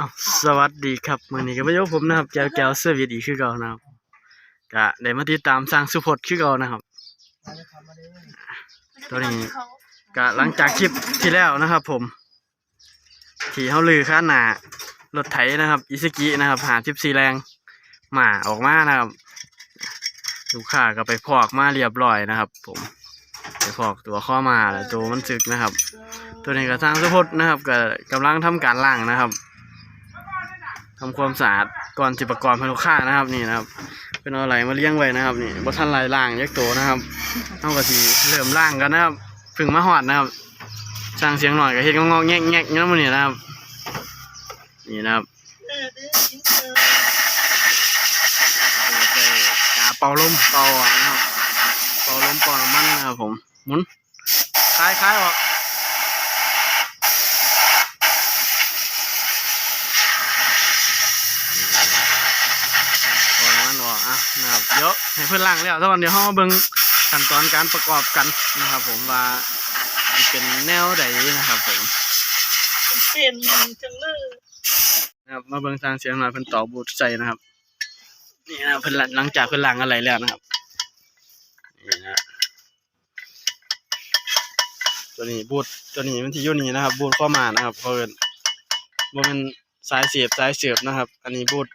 อาสวัสดีครับมือนี้ก็มาอยู่กับผมนะครับแก้วแก้วเสื้อวีดีคือเก่านะครับก็ได้มาติดตามสร้างสุพจน์คือเก่านะครับ ตัวนี้ก็หลังจากคลิปที่แล้วนะครับ ผม ที่เฮาลือค่าหนารถไถนะครับอิซุกินะครับหา14แรงมาออกมานะครับลูกค้าก็ไปพอกมาเรียบร้อยนะครับ ผมไปพอกตัวข้อมาแล้วตัวมันสึกนะครับ ตัวนี้ก็สร้างสุพจน์นะครับก็กำลังทำการล่างนะครับ ทำความสะอาดก่อนจิประกอบให้ลูกค้านะครับนี่นะครับ เป็นอะไรมาเลี้ยงไว้นะครับ นี่บทันลายล่างยักโตนะครับเท่ากับทีเริ่มล่างกันนะครับพึ่งมาหอดนะครับสร้างเสียงหน่อยก็เฮ็ดงอกๆแงกๆอย่างนั้นมันนี่นะครับ นี่นะครับใส่กาเป่าลมเป่าอนะครับเป่าลมเป่าน้ำมันนะครับผมหมุนคล้ายคล้ายออก โอ้ยมันบอกอะ นะครับเดี๋ยวให้เพื่อนล่างแล้วตอนเดี๋ยวห้องเบิ่งขั้นตอนการประกอบกันนะครับ ผมว่าสิเป็นแนวใดนะครับ ผมเปลี่ยนจังเลยนะครับมาเบิ่งทางเสียงหน่อยเพิ่นต่อบูทใส่นะครับนี่นะครับเพิ่นหลังหลังจากเพิ่นล่างอะไรแล้วนะครับนี่นะตัวนี้บูทตัวนี้มันที่อยู่นี่นะครับ บูทข้อมานะครับเพราะเอิ้นบ่แมันสายเสียบสายเสียบนะครับ อันนี้บูท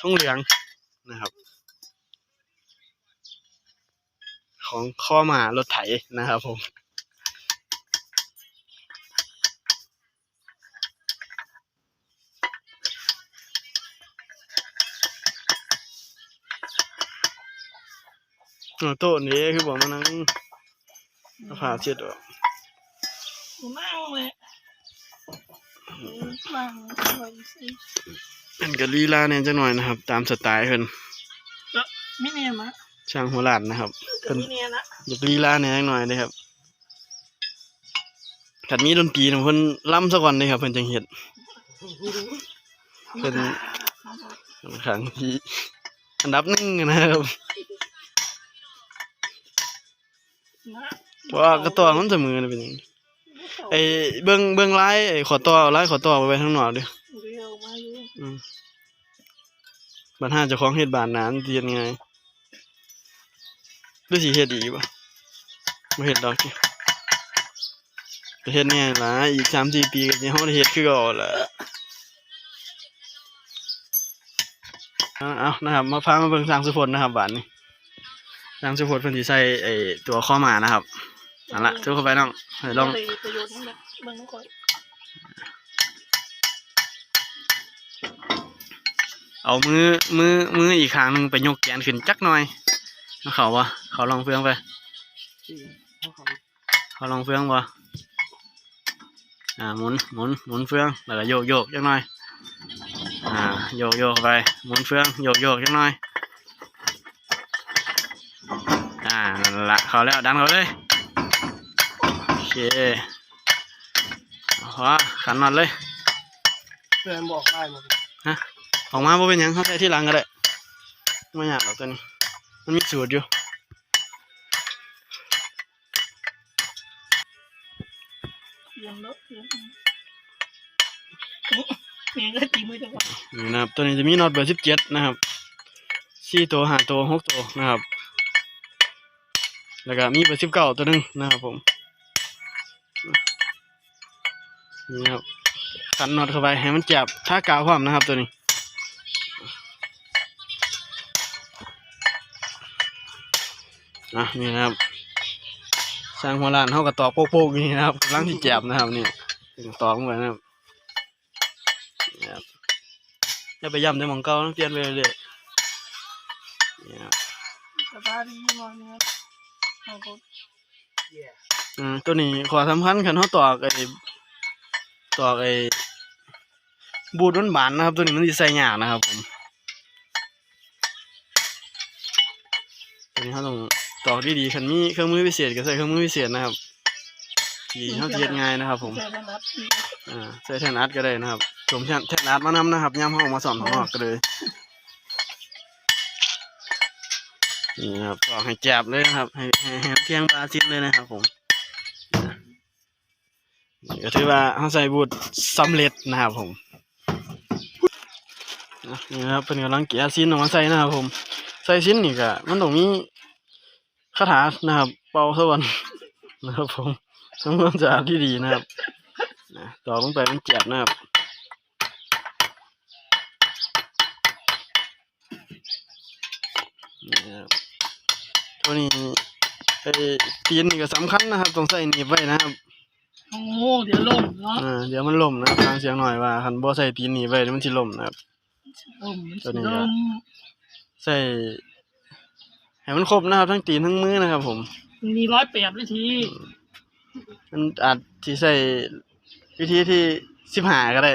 ทองเหลืองนะครับ ของข้อมารถไถนะครับผมเออโต๊ะนี้คือบอกมานั่งเอาผ้าเช็ดออกนั่งเลยนั่งคนสิ เป็นกะลีลาเนี่ยจังหน่อยนะครับ ตามสไตล์เพิ่นมิเนียมะช่างหัวหลานนะครับกับมิเนียนะอยากลีลาเนี่ยจังหน่อยนะครับถัดมีดนตรีนะเพิ่นล่ำซะก่อนเลยครับเพิ่นจังเฮ็ดเพิ่นค่อนข้างที่อันดับหนึ่งนะครับนะเพราะว่ากระตัวมันเสมอนะเป็นอย่างนี้ไอ้เบื้องเบื้องลายไอ้ขอต่อเอาลายขอต่อไปไว้ข้างนอกเด้อเรียวมาอยู่อืม บัดหาเจ้าของเฮ็ดบานนานเรียนไงหรือสิเฮ็ดอีกบ่บ่เฮ็ดดอกติไปเฮ็ดแน่ละอีก3-4ปีก็สิเฮาได้เฮ็ดคือก่าล่ะเอาเอานะครับมาพามาเบิ่งสางสุพจน์นะครับบานนี้สางสุพจน์เพิ่นสิใส่ไอตัวข้อมานะครับนั่นล่ะทุกเข้าไปน้องให้ลอง เลยประโยชน์นั่นแหละเบิ่งน้องคอยเอามือมือมืออีกข้างหนึงไปยกแขนขึ้นจักหน่อยเอาเขาวะเขาลองเฟืองไปเขาลองเฟืองวะอ่าหมุนหมุนหมุนเฟืองแล้วก็โยกโยกจักหน่อยอ่าโยกโยกไปหมุนเฟืองโยกโยกจักหน่อยอ่านั่นละเขาแล้วดันเขาเลยโอเคเอาวะขันน็อตเลยเพื่อนบอกได้หมดออกมาบ่เป็นหยังเขาใส่ที่หลังก็ได้ไม่ยากหรอกตัวนี้ มันมีสูตรอยู่เรียนเลอะเรียนเรียนก็ตีมือจังหวะนี่นะครับ ตัวนี้จะมีน็อตเบอร์สิบเจ็ดนะครับสี่ตัวห้าตัวหกตัวนะครับ แล้วก็มีเบอร์สิบเก้าตัวหนึงนะครับผมนี่ครับ ขันน็อตเข้าไปให้มันจับท่ากาวพร้อมนะครับตัวนี้อะนี่นะครับสร้างหัวลานเขากับตอกโป๊กๆนี่นะครับกำลังที่แจบนะครับนี่ตอกลงไปนะครับนี่ครับอย่าไปย่ำในหมองเก่าต้องเปลี่ยนไปเรื่อยๆนี่ครับสบายดีมากเนี่ยเอาก็อืมตัวนี้ขอสำคัญคันเขาตอกไอ้ตอกไอ้ บูดมันบานนะครับ ตัวนี้มันสิใส่ยากนะครับผมตัวนี้เขาต้องตอกดีๆคันมีเครื่องมือพิเศษก็ใส่เครื่องมือพิเศษนะครับที่เขาเทียดง่ายนะครับ ผมอ่าใส่แทนอาร์ตก็ได้นะครับสวมแทนแทนอาร์ตมานำนะครับย่ำห้องมาสอนของนอกก็เลยนี่ครับตอกให้แจบเลยนะครับให้ให้เพียงบาซินเลยนะครับ ผมก็ถือว่าเขาใส่บูทสำเร็จนะครับผม นี่นะครับเป็นกำลังเกียร์ซินออกมาใส่นะครับผม ใส่ซินนี่ก็มันต้องมีคาถานะครับ เป่าสวรรค์นะครับผมทำความสะอาดที่ดีนะครับนะต่อลงไปมันเจ็บนะครับนี่นะครับตัวนี้ไอ้ตีนนี่ก็สำคัญนะครับต้องใส่หนีบไว้นะครับโอ้โหเดี๋ยวล่มเนาะอ่าเดี๋ยวมันล่มนะครับฟังเสียงหน่อยว่าคันบ่ใส่ตีนหนีบไว้เดี๋ยวมันสิล่มนะครับ ล่มมันตัวสินี้ก็ล่มใส่ให้มันครบนะครับ ทั้งตีนทั้งมือนะครับ ผม มีร้อยแปดวิธีมันอาจที่ใส่วิธีที่สิบหาก็ได้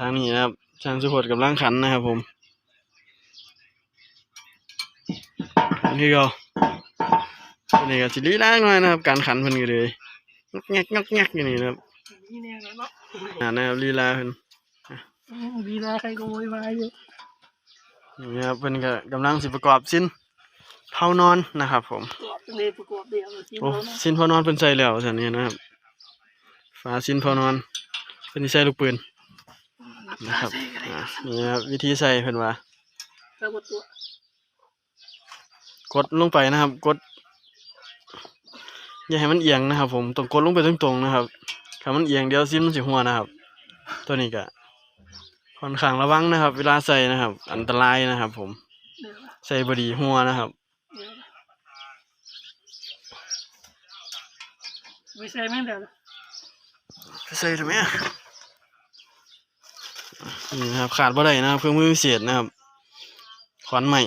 ทางนี้นะครับช่างสุพจน์กับร่างขันนะครับผมขันที่เราตัวนี้ก็สิลีล่างหน่อยนะครับ การขันเพิ่นก็เลยงอกแงกงอกแงกอยู่นี่นะครับ นี่แน่แล้วเนาะ อ่านะครับลีลาเพิ่นอืมดีนะใครก็โวยวายอยู่นี่ครับเพิ่นก็กำลังสิประกอบสิ้นเผานอนนะครับ ผมประกอบเลยประกอบเดียวเลยทีโอ้เดียวเนาะสิ้นเผานอนเพิ่นใส่แล้วสันนี้นะครับฝาสิ้นเผานอนเพิ่นสิใส่ลูกปืนนะครับอ่านี่นะครับวิธีใส่เพิ่นว่าแล้วก็ตัวกดลงไปนะครับ กด อย่าให้มันเอียงนะครับ ผมต้องกดลงไปตรงๆนะครับ ถ้ามันเอียงเดี๋ยวซิมมันสิหัวนะครับ ตัวนี้ก็ค่อนข้างระวังนะครับ เวลาใส่นะครับ อันตรายนะครับ ผมเดี๋ยวนะใส่บดีหัวนะครับเดี๋ยวนะไม่ใช่แม่งเดี๋ยวนะใส่ทำไมอะนี่นะครับขาดบ่ได้นะครับเครื่องมือพิเศษนะครับขวานใหม่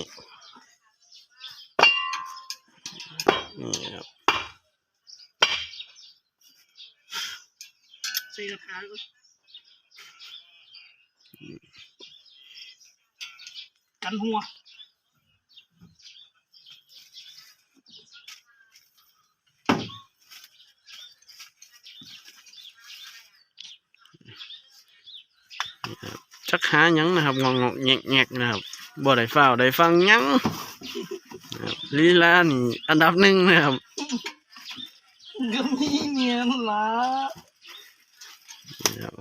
นี่ครับ ใส่กระถางก็กันหัวชักหาหยังนะครับงองงแงกแงกนะครับบ่ได้ฟ้า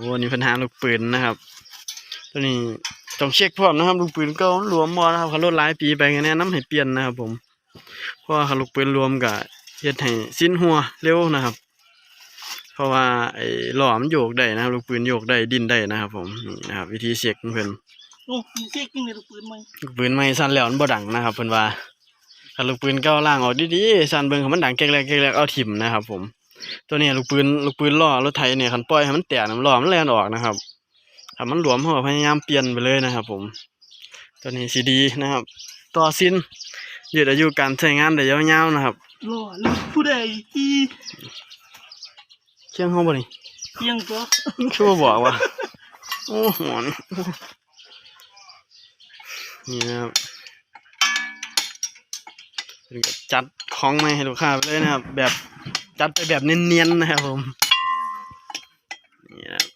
วได้ฟังหยังนะครับลีลานี่อันดับหนึ่งนะครับก็มีเมียนละนะครับวันนี้ปัญหาลูกปืนนะครับ ตัวนี้ต้องเช็คพร้อมนะครับ ลูกปืนเก็รวมบ่นะครับเขาลดหลายปีไปกันแนะนำให้เปลี่ยนนะครับ ผมเพราะว่าเขาลูกปืนรวมกับเฮ็ดให้สิ้นหัวเร็วนะครับ เพราะว่าไอ้หล่อมันโยกได้นะครับ ลูกปืนโยกได้ดิ้นได้นะครับ ผมนี่นะครับ วิธีเช็คของเพิ่นโอ้มีเช็คยิ่งเลยลูกปืนไหมลูกปืนใหม่สั่นแล้วมันบ่ดังนะครับเพิ่นว่าถ้าลูกปืนเก่าล่างออกดีๆสั่นเบิ่งให้มันดังแกรกๆแกรกๆเอาถิ่มนะครับ ผม ตัวนี้ลูกปืนลูกปืนล้อรถไถเนี่ยคันปล่อยให้มันแตกน้ำล้อมันแล่นออกนะครับถ้ามันหลวมเราก็พยายามเปลี่ยนไปเลยนะครับ ผม ตัวนี้สีดีนะครับ ต่อสิ้นยืดอายุการใช้งานได้ยาวๆนะครับหล่อลูกผู้ใดที่เชียงเฮาบ่นี่เพียงตัวชั่วบอกว่าโอ้หอนนี่นะครับเพิ่นก็จัดของใหม่ให้ลูกค้าไปเลยนะครับ แบบ จัดไปแบบเนียนๆนะครับผมนี่นะครับ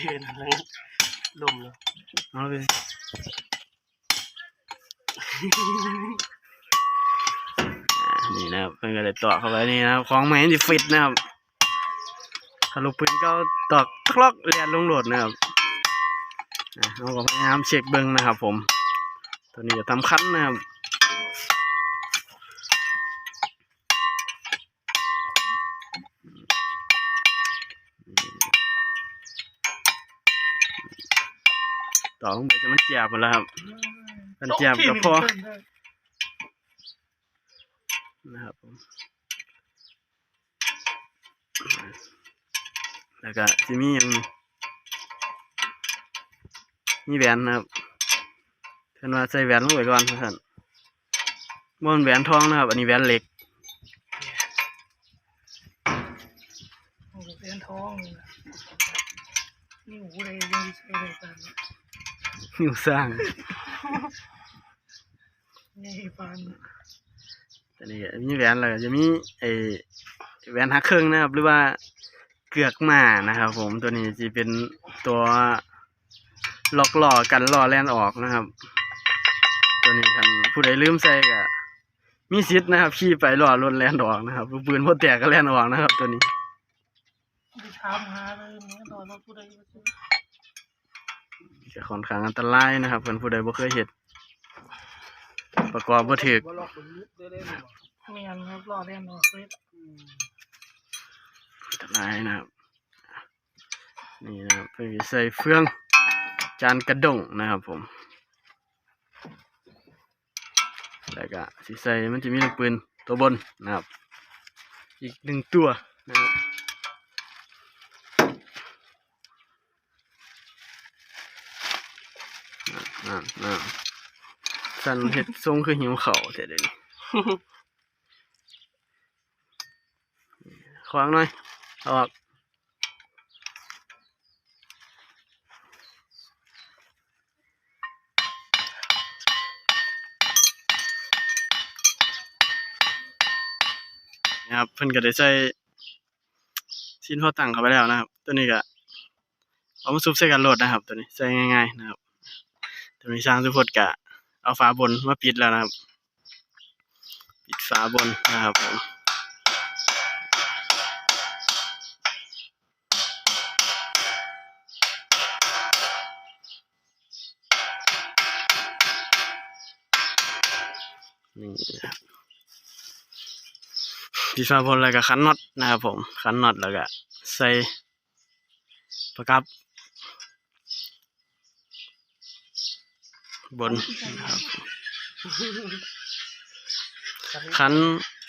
เห็นอะไรลมเลยเอาไปอ่านี่นะครับเพิ่นก็เลยต่อเข้าไปนี่นะครับของใหม่ที่ฟิตนะครับถ้าลูกปืนเก็ตอกทลอกเรียนลงโหลดนะครับอ่าเราก็พยายามเช็คเบิ้งนะครับผม ตัวนี้จะทำคันนะครับต่อลงไปจะมันเจียบหมดแล้วครับมันเจียบกับพอนะครับผมแล้วก็จะมีอย่างมีแหวนนะครับ เพื่อนว่าใส่แหวนลงไปก่อนท่านบนแหวนทองนะครับ อันนี้แหวนเหล็กโอ้โหเป็นท้องนี่นะนี่หูอะไรยังใช้ได้กันนิ้วสร้างนี่ฟันอันนี้ก็มีแหวนแล้วก็จะมีไอแหวนหักเครื่องนะครับ หรือว่าเกือกหมานะครับผมตัวนี้จะเป็นตัวล็อกล้อกันล้อแล่นออกนะครับ ตัวตัวนี้คันผู้ใดลืมใส่ก็มีสิทธิ์นะครับขี่ไปหล่อรถแล่นออกนะครับลูกปืนพอแตกก็แล่นออกนะครับ ตัวนี้ไปถามหาเลยเหมือนตอนเราผู้ใดมาซื้อจะค่อนข้างอันตรายนะครับเพิ่นผู้ใดบ่เคยเฮ็ดประกอบบ่ถูกบ่ล็อกเป็นยึดได้เลยบ่ไม่งั้นครับรอเล่นออกเฟซอืมอันตรายนะครับนี่นะครับเพิ่นสิใส่เฟืองจานกระด้งนะครับผม แล้วก็สิใส่มันจะมีลูกปืนตัวบนนะครับ อีกหนึ่งตัวนะครับนั่นนั่นสันเห็ดทรงคือหิวเข่าวแต่เดี๋ยวนี้ขวางหน่อยเอาออก นะครับเพิ่นก็ได้ใส่ชิ้นพอตั้งเข้าไปแล้วนะครับ ตัวนี้ก็เอามาซุบใส่กันโหลดนะครับ ตัวนี้ใส่ง่ายๆนะครับ ตัวนี้สร้างสุพจน์กะเอาฝาบนมาปิดแล้วนะครับ ปิดฝาบนนะครับผมนี่นะครับ ปิดฝาบนแล้วก็ขันน็อตนะครับผมขันน็อตแล้วก็ใส่ประกับบนนะครับขัน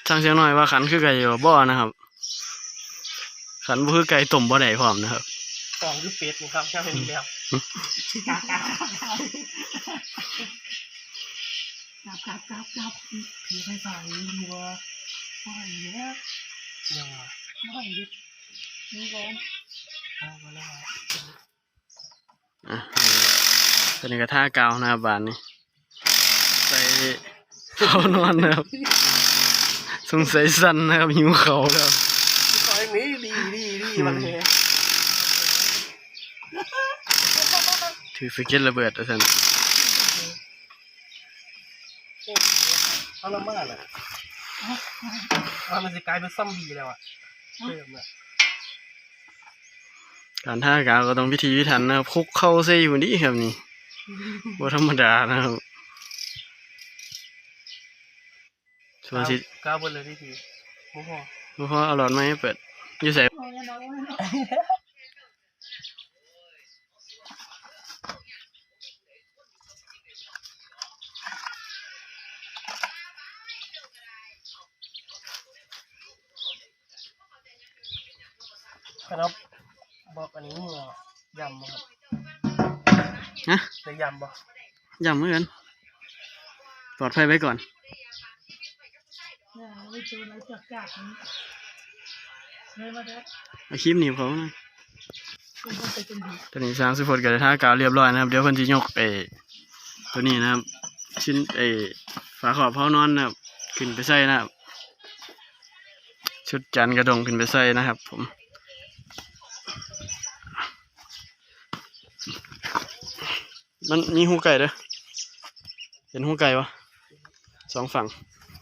ช่างเสียงหน่อยว่าขันคือไก่บ่นะครับ ขันบ่คือไก่ต้มบ่ได้พร้อมนะครับกล่องคือเป็ดนี่ครับแค่เป็นแล้วจับจับจับจับผีไฟฟ้าอยู่ดีวะ ไม่เนี้ยยังว่าไม่ยึดนี่ก่อนเอามาแล้วอะตัวนี้ก็ท่ากาวนะครับบานนี้ใส่เขานอนนะครับสงสัยสั่นนะครับหิวเขาวแล้วซอยนี้ดีดีดีมันเลยถือสเก็ตระเบิดตัวสั่นเอาละมากเลย ว่ามันจะกลายเป็นซัมบี้แล้วอะเพิ่มละการท่ากาวก็ต้องพิธีพิถันนะครับคุกเข้าใส่อยู่นี่ครับนี่บ่ธรรมดานะครับส่วนสิกล้าวบนเลยที่ทีโอ้โหบ่พอเอาหลอดไม้ให้เปิดอยู่ใส่ เอาเนี่ยน้องเนี่ย ครับ บอกอันนี้มึงอะยำบ่ครับฮะจะยำบ่ย้ำเหมือนกันปลอดภัยไว้ก่อนเนี่ยไม่เจออะไรจากจากนี้เนี่ยมาแล้วเอาคลิปหนีบเขาหน่อยคุณต้องไปจนดีตอนนี้สร้างสุพจน์ก็ได้ท่ากาวเรียบร้อยนะครับ เดี๋ยวเพิ่นสิยกไอ้ตัวนี้นะครับ ชิ้นไอ้ฝาขอบเผานอนนะครับ ขึ้นไปใส่นะครับ ชุดจันทร์กระดงขึ้นไปใส่นะครับ ผม มันมีหูไก่เด้อเห็นหูไก่ปะสองฝั่ง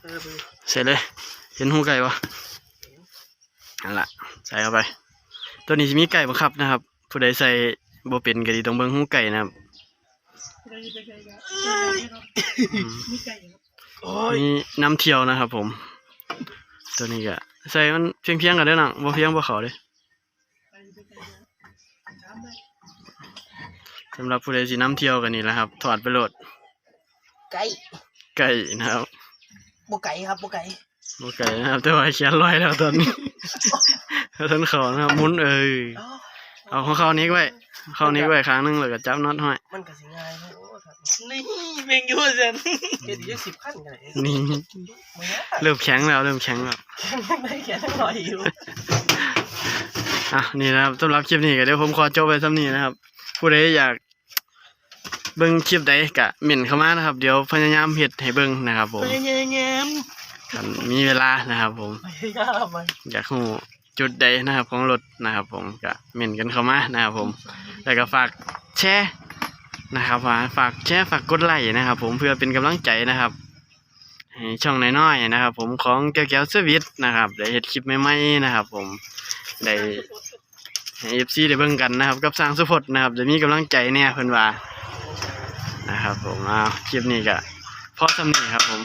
เออไปใส่เลย เห็นหูไก่ปะนั่นละใส่เข้าไป ตัวนี้จะมีไก่บังคับนะครับ ผู้ใดใส่บ่เป็นก็ดีต้องเบิ่งหูไก่นะครับไปไปไกลกันอืมมีไก่ครับโอ้ยมีน้ำเที่ยวนะครับผม ตัวนี้ก็ใส่มันเพียงเพียงๆกันเด้อนังบ่เพียงบ่เขาเด้ไปไปไกลกันถามได้ สำหรับผู้ใดสิน้ำเที่ยวกันนี่แหละครับ ถอดไปโหลดไก่ไก่นะครับบ่ไก่ครับบ่ไก่บ่ไก่นะครับ แต่ว่าเขียนลอยแล้วตอนนี้ท่านเขานะครับหมุนเอ้ยอ๋อเอาของเขานี้ไว้เข้านี้ไว้ครั้งหนึงแล้วก็จับน็อตห้อยมันก็สิง่ายครับโอ้ครับนี่เมงยูเซนเฮ็ดอยู่สิบขั้นกันเลยนี่ไม่ยากเริ่มแข็งแล้วเริ่มแข็งแล้วแค่นั้นได้แค่นั้นหน่อยอยู่อะนี่นะครับสำหรับคลิปนี้ก็เดี๋ยวผมขอจบไปซ้ำนี้นะครับผู้ใดอยาก เบิ่งคลิปใดก็เม่นเข้ามานะครับ เดี๋ยวพยายามเฮ็ดให้เบิ่งนะครับผมพยายามคันมีเวลานะครับ ผมพยายามไปอยากรู้จุดใดนะครับ ของรถนะครับ ผมก็เม่นกันเข้ามานะครับ ผมแล้วก็ฝากแชร์นะครับว่าฝากแชร์ฝากกดไลค์นะครับ ผมเพื่อเป็นกำลังใจนะครับให้ช่องน้อยๆนะครับ ผมของแก้วแก้วเซอร์วิสนะครับได้เฮ็ดคลิปใหม่ๆนะครับ ผมได้ให้เอฟซีได้เบิ่งกันนะครับ กับสร้างสุพจน์นะครับจะมีกำลังใจเนี่ยเพิ่นว่า นะครับผมอ้าวคลิปนี้ก็พอสำนีครับผม